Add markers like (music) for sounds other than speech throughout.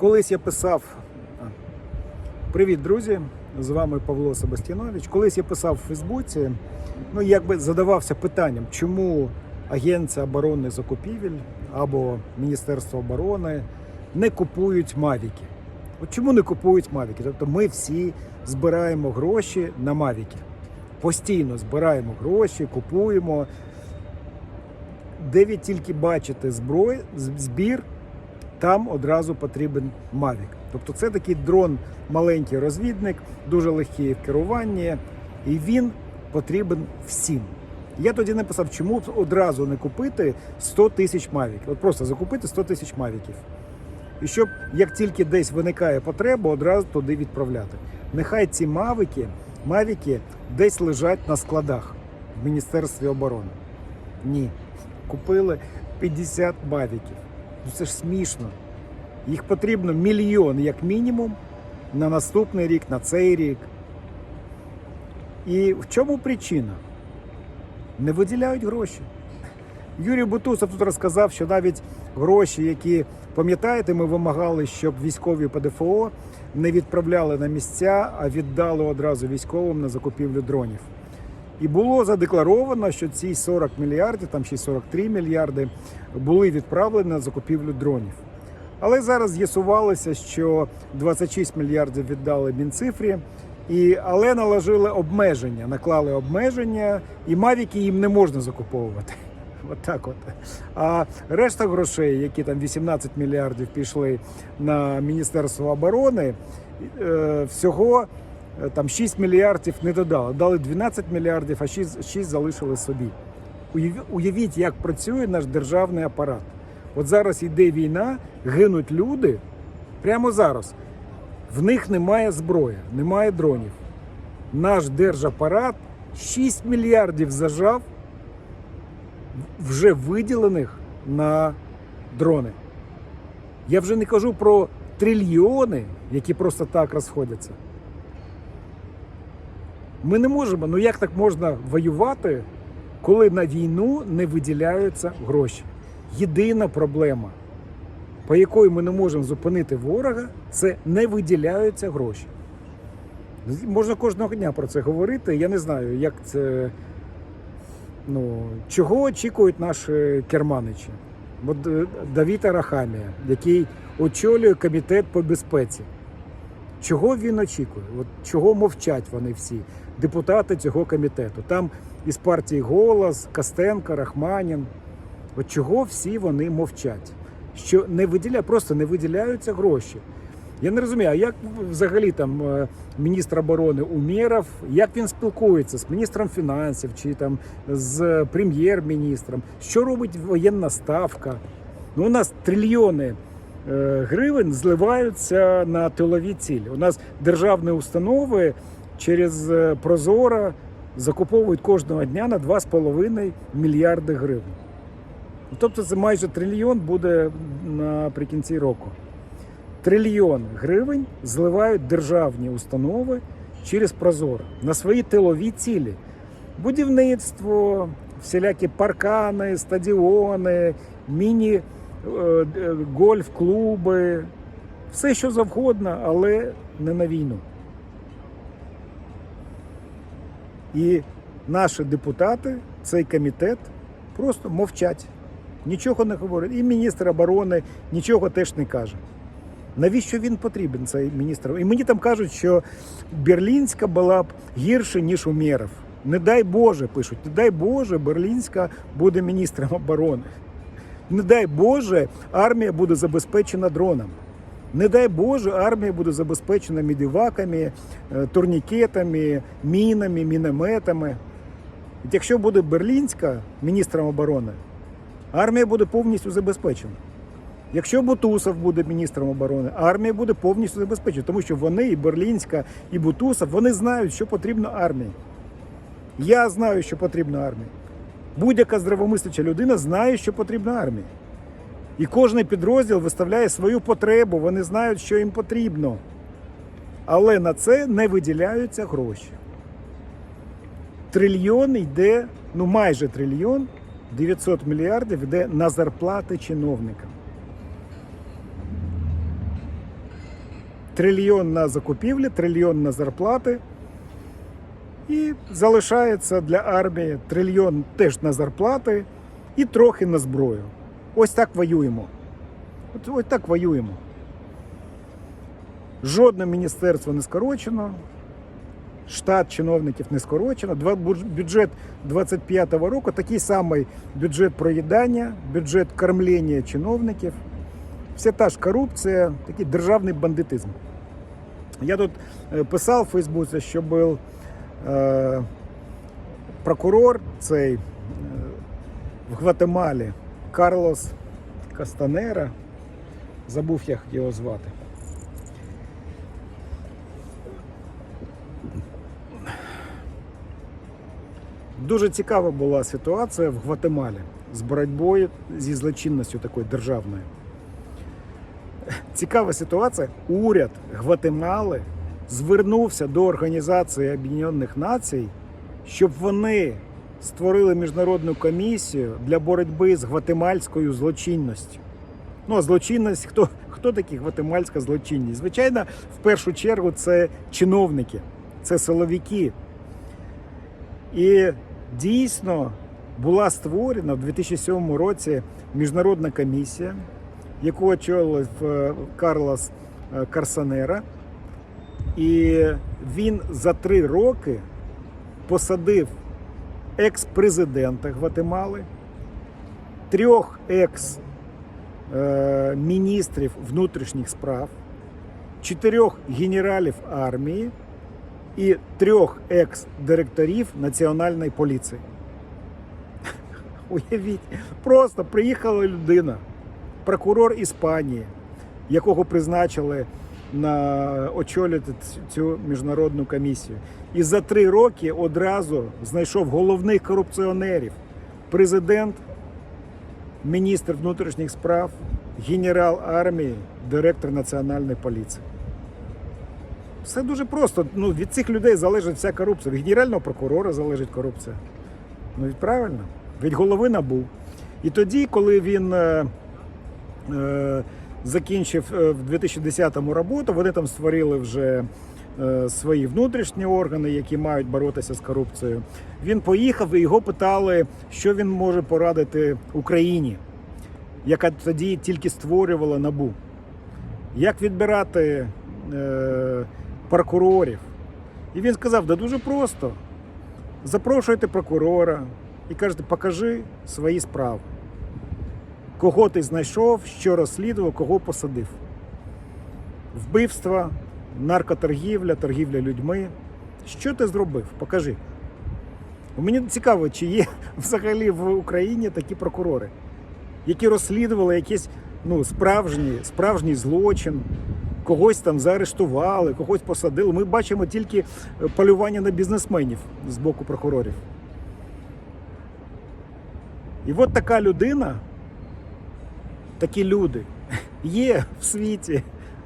Колись я писав. Привіт, друзі! З вами Павло Себастьянович. Колись я писав в Фейсбуці, ну якби задавався питанням, чому Агенція оборонних закупівель або Міністерство оборони не купують Мавіки. От чому не купують Мавіки? Тобто ми всі збираємо гроші на Мавіки. Постійно збираємо гроші, купуємо. Де ви тільки бачите зброю, збір, там одразу потрібен Mavic. Тобто це такий дрон, маленький розвідник, дуже легкий в керуванні, і він потрібен всім. Я тоді написав, чому одразу не купити 100 тисяч Mavic. От просто закупити 100 тисяч Мавіків. І щоб як тільки десь виникає потреба, одразу туди відправляти. Нехай ці мавики, мавіки десь лежать на складах в Міністерстві оборони. Ні. Купили 50 мавіків. Ну це ж смішно. Їх потрібно мільйон як мінімум на наступний рік, на цей рік. І в чому причина? Не виділяють гроші. Юрій Бутусов тут розказав, що навіть гроші, які пам'ятаєте, ми вимагали, щоб військові ПДФО не відправляли на місця, а віддали одразу військовим на закупівлю дронів. І було задекларовано, що ці 40 мільярдів, там ще й 43 мільярди, були відправлені на закупівлю дронів. Але зараз з'ясувалося, що 26 мільярдів віддали Мінцифрі, і, але наложили обмеження, наклали обмеження, і мавіки їм не можна закуповувати. (laughs) От так от. А решта грошей, які там 18 мільярдів пішли на Міністерство оборони, е, всього там 6 мільярдів не додали. Дали 12 мільярдів, а 6, 6 залишили собі. Уявіть, як працює наш державний апарат. От зараз йде війна, гинуть люди прямо зараз. В них немає зброї, немає дронів. Наш держапарат 6 мільярдів зажав вже виділених на дрони. Я вже не кажу про трильйони, які просто так розходяться. Ми не можемо, ну як так можна воювати, коли на війну не виділяються гроші? Єдина проблема, по якої ми не можемо зупинити ворога, це не виділяються гроші. Можна кожного дня про це говорити. Я не знаю, як це. Ну, чого очікують наші керманичі? От е, Давід Арахамія, який очолює комітет по безпеці. Чого він очікує? От чого мовчать вони всі, депутати цього комітету? Там із партії Голос, Костенко, Рахманін. От чого всі вони мовчать? Що не виділяють, просто не виділяються гроші. Я не розумію, а як взагалі там е, міністр оборони Умєров, як він спілкується з міністром фінансів чи там з прем'єр-міністром? Що робить воєнна ставка? Ну, у нас трильйони гривень зливаються на тилові цілі. У нас державні установи через е, Прозоро закуповують кожного дня на 2,5 мільярди гривень. Тобто це майже трильйон буде наприкінці року. Трильйон гривень зливають державні установи через Прозоро на свої тилові цілі. Будівництво, всілякі паркани, стадіони, міні-гольф-клуби, все що завгодно, але не на війну. І наші депутати, цей комітет просто мовчать, нічого не говорять. І міністр оборони нічого теж не каже. Навіщо він потрібен, цей міністр? І мені там кажуть, що Берлінська була б гірше, ніж Умєров. Не дай Боже, пишуть, не дай Боже, Берлінська буде міністром оборони. Не дай Боже, армія буде забезпечена дронами. Не дай Боже, армія буде забезпечена мідіваками, е, турнікетами, мінами, мінометами. Якщо буде Берлінська міністром оборони, армія буде повністю забезпечена. Якщо Бутусов буде міністром оборони, армія буде повністю забезпечена, тому що вони, і Берлінська, і Бутусов, вони знають, що потрібно армії. Я знаю, що потрібно армії. Будь-яка здравомисляча людина знає, що потрібно армії. І кожен підрозділ виставляє свою потребу, вони знають, що їм потрібно. Але на це не виділяються гроші. Трильйон йде, ну майже трильйон, 900 мільярдів йде на зарплати чиновникам. трильйон на закупівлі, трильйон на зарплати. І залишається для армії трильйон теж на зарплати і трохи на зброю. Ось так воюємо. От, ось так воюємо. Жодне міністерство не скорочено, штат чиновників не скорочено. Два- Бюджет 25-го року такий самий бюджет проїдання, бюджет кормлення чиновників. Вся та ж корупція, такий державний бандитизм. Я тут е, писав у Фейсбуці, що був е, прокурор цей е, в Гватемалі Карлос Кастанера. Забув, як його звати. Дуже цікава була ситуація в Гватемалі з боротьбою зі злочинністю такою державною. Цікава ситуація. Уряд Гватемали звернувся до Організації Об'єднаних Націй, щоб вони створили міжнародну комісію для боротьби з гватемальською злочинністю. Ну, а злочинність, хто, хто такі гватемальська злочинність? Звичайно, в першу чергу це чиновники, це силовики. І дійсно була створена в 2007 році міжнародна комісія, яку очолив е, Карлос е, Карсанера. І він за три роки посадив екс-президента Гватемали, трьох екс-міністрів внутрішніх справ, чотирьох генералів армії і трьох екс-директорів національної поліції. (laughs) Уявіть, просто приїхала людина, прокурор Іспанії, якого призначили на очолити цю міжнародну комісію. І за три роки одразу знайшов головних корупціонерів: президент, міністр внутрішніх справ, генерал армії, директор національної поліції. Все дуже просто. Ну, від цих людей залежить вся корупція. Від генерального прокурора залежить корупція. Ну, від правильно. Від голови набув. І тоді, коли він е, е, закінчив е, в 2010-му роботу, вони там створили вже е, свої внутрішні органи, які мають боротися з корупцією. Він поїхав і його питали, що він може порадити Україні, яка тоді тільки створювала набу. Як відбирати е, прокурорів? І він сказав: да дуже просто. Запрошуйте прокурора і кажете, покажи свої справи. Кого ти знайшов, що розслідував, кого посадив. Вбивства, наркоторгівля, торгівля людьми. Що ти зробив? Покажи. Мені цікаво, чи є (laughs) взагалі в Україні такі прокурори, які розслідували якийсь ну, справжній, справжній злочин, когось там заарештували, когось посадили. Ми бачимо тільки е, полювання на бізнесменів з боку прокурорів. І от така людина, такі люди є в світі,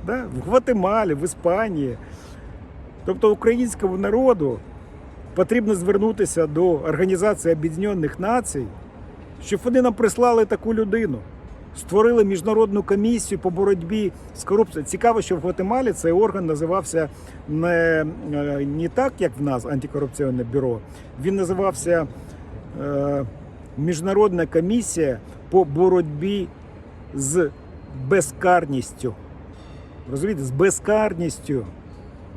да? в Гватемалі, в Іспанії. Тобто українському народу потрібно звернутися до Організації Об'єднаних Націй, щоб вони нам прислали таку людину. Створили міжнародну комісію по боротьбі з корупцією. Цікаво, що в Гватемалі цей орган називався не, е, не так, як в нас антикорупційне бюро. Він називався е, Міжнародна комісія по боротьбі з безкарністю. Розумієте, з безкарністю.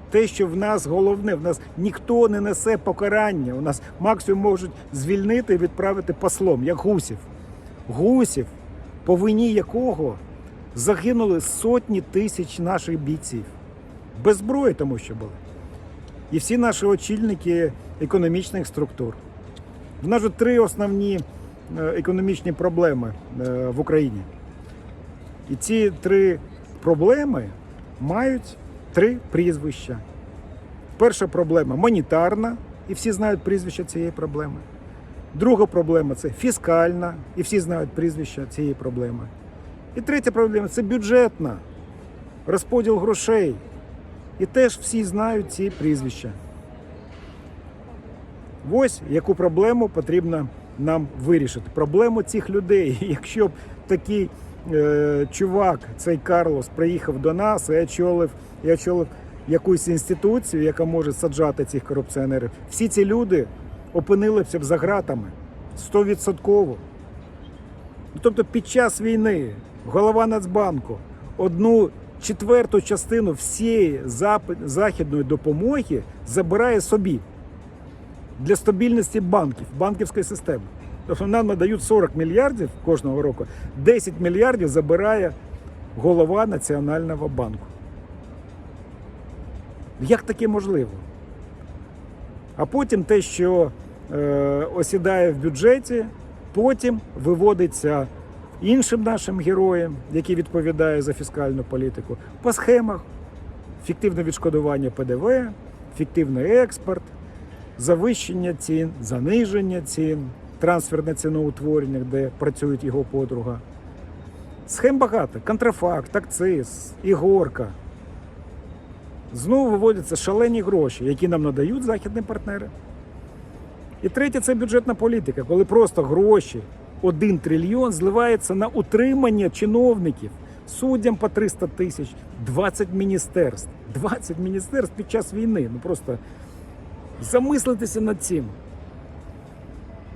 Те, що в нас головне, в нас ніхто не несе покарання. У нас максимум можуть звільнити і відправити послом, як гусів. Гусів, по вині якого загинули сотні тисяч наших бійців. Без зброї, тому що були. І всі наші очільники економічних структур. В нас же три основні е, економічні проблеми е, в Україні. І ці три проблеми мають три прізвища. Перша проблема монетарна, і всі знають прізвище цієї проблеми. Друга проблема це фіскальна, і всі знають прізвище цієї проблеми. І третя проблема це бюджетна, розподіл грошей. І теж всі знають ці прізвища. Ось яку проблему потрібно нам вирішити. Проблему цих людей. (laughs) Якщо б такий е, чувак, цей Карлос, приїхав до нас і очолив, і очолив якусь інституцію, яка може саджати цих корупціонерів, всі ці люди опинилися б за ґратами стовідсотково. Тобто під час війни голова Нацбанку одну четверту частину всієї західної допомоги забирає собі для стабільності банків, банківської системи. Тобто нам надають 40 мільярдів кожного року, 10 мільярдів забирає голова Національного банку. Як таке можливо? А потім те, що е, осідає в бюджеті, потім виводиться іншим нашим героям, які відповідають за фіскальну політику, по схемах фіктивне відшкодування ПДВ, фіктивний експорт, завищення цін, заниження цін, трансферне ціноутворення, де працює його подруга. Схем багато: контрафакт, акциз, ігорка. Знову виводяться шалені гроші, які нам надають західні партнери. І третє це бюджетна політика, коли просто гроші, один трильйон зливається на утримання чиновників, суддям по 300 тисяч, 20 міністерств. 20 міністерств під час війни. Ну просто замислитися над цим.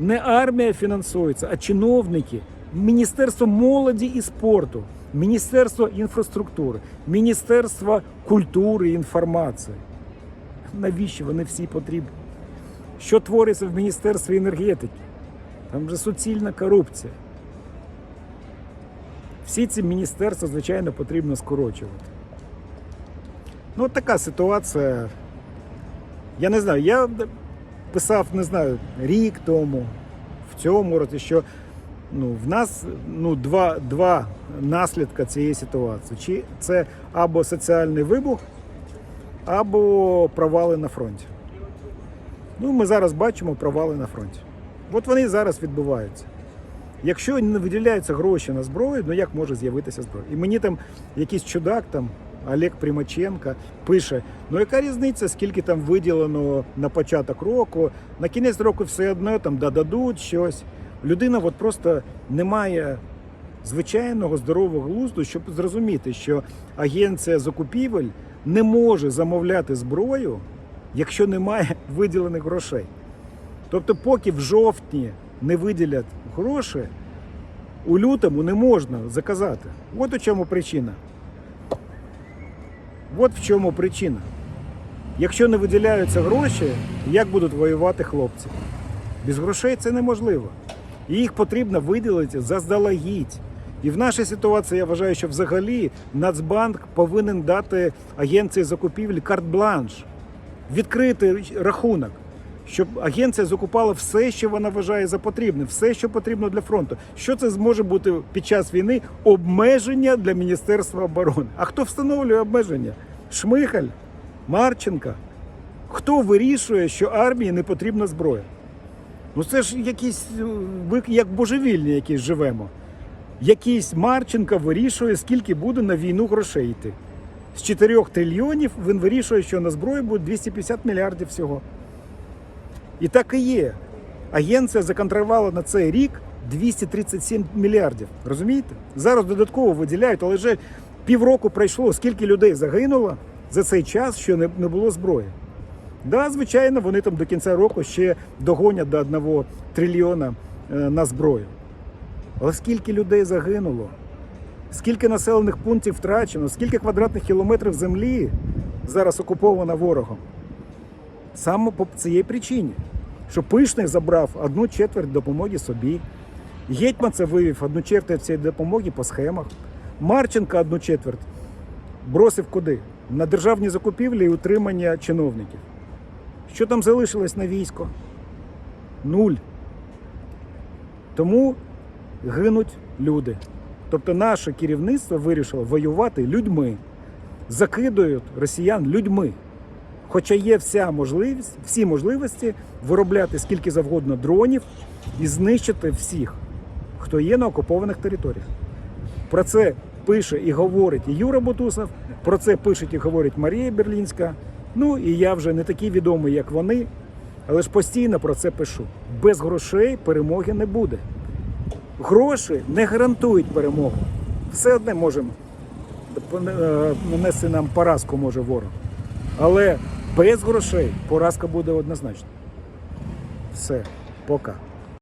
Не армія фінансується, а чиновники. Міністерство молоді і спорту, Міністерство інфраструктури, Міністерство культури і інформації. Навіщо вони всі потрібні? Що твориться в Міністерстві енергетики? Там же суцільна корупція. Всі ці міністерства, звичайно, потрібно скорочувати. Ну, от така ситуація. Я не знаю, я писав, не знаю, рік тому, в цьому році, що ну, в нас ну, два, два наслідка цієї ситуації. Чи це або соціальний вибух, або провали на фронті. Ну, ми зараз бачимо провали на фронті. От вони зараз відбуваються. Якщо не виділяються гроші на зброю, ну як може з'явитися зброя? І мені там якийсь чудак, там Олег Примаченко, пише: ну яка різниця, скільки там виділено на початок року, на кінець року все одно там додадуть щось. Людина от просто не має звичайного здорового глузду, щоб зрозуміти, що агенція закупівель не може замовляти зброю, якщо немає (laughs) виділених грошей. Тобто, поки в жовтні не виділять гроші, у лютому не можна заказати. От у чому причина. От в чому причина. Якщо не виділяються гроші, як будуть воювати хлопці? Без грошей це неможливо. І їх потрібно виділити заздалегідь. І в нашій ситуації я вважаю, що взагалі Нацбанк повинен дати агенції закупівлі карт-бланш, відкрити рахунок, щоб агенція закупала все, що вона вважає за потрібне, все, що потрібно для фронту. Що це зможе бути під час війни? Обмеження для Міністерства оборони. А хто встановлює обмеження? Шмихаль, Марченка. Хто вирішує, що армії не потрібна зброя? Ну це ж якісь е, як божевільні якісь живемо. Якийсь Марченко вирішує, скільки буде на війну грошей йти. З 4 трильйонів він вирішує, що на зброю буде 250 мільярдів всього. І так і є. Агенція законтролювала на цей рік 237 мільярдів. Розумієте? Зараз додатково виділяють, але вже півроку пройшло, скільки людей загинуло за цей час, що не, було зброї. Да, звичайно, вони там до кінця року ще догонять до 1 трильйона е, на зброю. Але скільки людей загинуло? Скільки населених пунктів втрачено, скільки квадратних кілометрів землі зараз окуповано ворогом? Саме по цієї причині, що Пишний забрав одну четверть допомоги собі, Гетьман це вивів одну четверть цієї допомоги по схемах, Марченко одну четверть бросив куди? На державні закупівлі і утримання чиновників. Що там залишилось на військо? Нуль. Тому гинуть люди. Тобто наше керівництво вирішило воювати людьми, закидують росіян людьми. Хоча є вся можливість, всі можливості виробляти скільки завгодно дронів і знищити всіх, хто є на окупованих територіях. Про це пише і говорить і Юра Бутусов, про це пише і говорить Марія Берлінська. Ну і я вже не такий відомий, як вони, але ж постійно про це пишу. Без грошей перемоги не буде. Гроші не гарантують перемогу. все одне можемо е, нанести нам поразку може ворог. Але без грошей поразка буде однозначно. Все, пока.